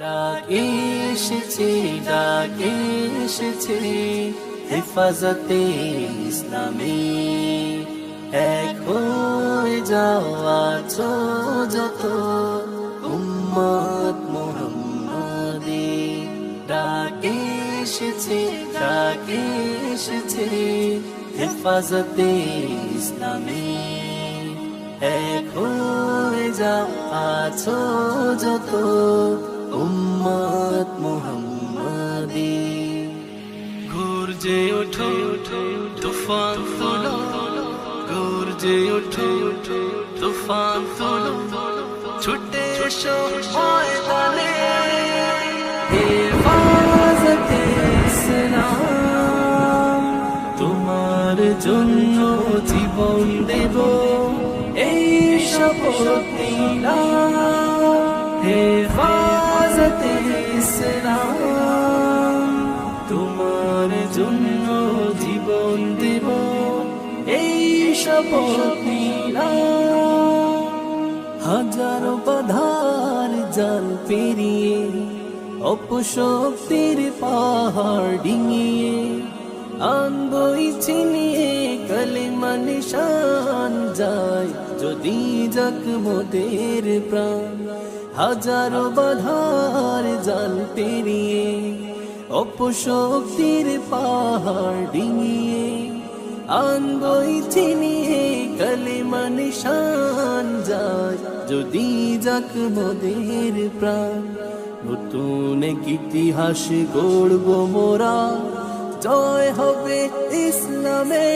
ডাক এসেছে ডাক এসেছে, হেফাজতে ইসলামী। এক হয়ে যাওয়া যত উম্মত মোহাম্মদী। ডাক এসেছে ডাক এসেছে, হেফাজতে ইসলামী। এক হয়ে যাওয়া যত উম্মত মোহাম্মদী। গর্জে তুফান তোলো গর্জে ওঠো তুফান তোলো। ছুটে হেফাজতে তোমার জন্য জীবন দেব এই শপথ নিলাম। হেফাজতে ইসলাম তোমার জন্য জীবন দেব। এই শপথ নিলাম হাজারো বাধার জাল পেরিয়ে, অপশক্তির পাহাড় ডিঙিয়ে। আনবই চিনিয়ে কলেমা নিশান যায়। যদি যাক মোদের প্রাণ, হাজারো বাধার জাল পেরিয়ে অপশক্তির পাহাড় ডিঙিয়ে আনবই চিনিয়ে কলেমা নিশান যায়। যদি যাক মোদের প্রাণ, নতুন ইতিহাস গড়ব মোরা। জয় হবে ইসলামে।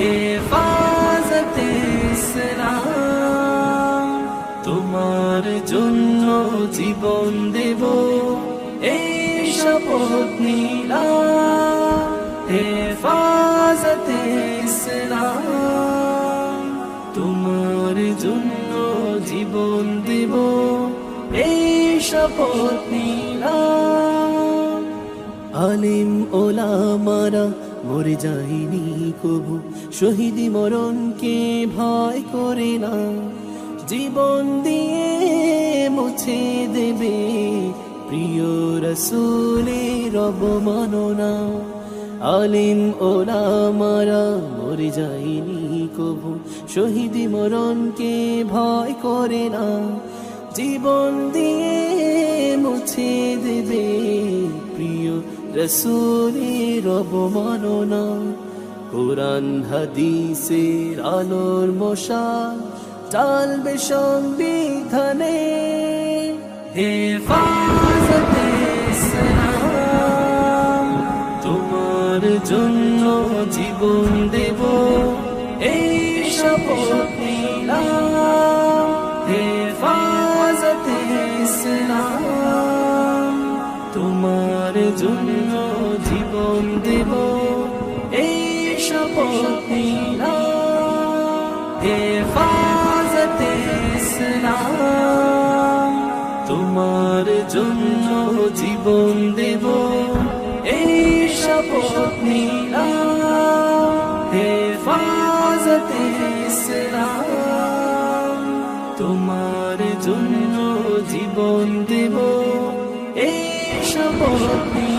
হেফাজতে ইসলাম। তোমার জন্য জীবন দেব এই শপথ নিলাম হেফাজতে ইসলাম। তোমার জন্য জীবন দেব এই শপথ নিলাম আলিম ওলামারা মরে যায়নি কবু। শহীদি মরণকে ভয় করে না। জীবন দিয়ে মুছে দেবে প্রিয় রসুলে রসুলের অবমাননা। আলিম ওলামারা মরে যায়নি কবু। শহীদি মরণকে ভয় করে না। জীবন দিয়ে মুছে দেবে প্রিয় রসুলের অবমাননা, কোরআন হাদিসের আলোর মশা চালবে সংবিধানে হেফাজতে তোমার জন্য জীবন দেব, এই শপথ নিলাম। হেফাজতে ইসলাম তোমার জন্য জীবন দেব। এই শপথ হেফাজতে ইসলাম। তোমার জন্য জীবন দেব। এই শপথ নিলাম। হেফাজতে ইসলাম। তোমার জন্য জীবন দেব। Don't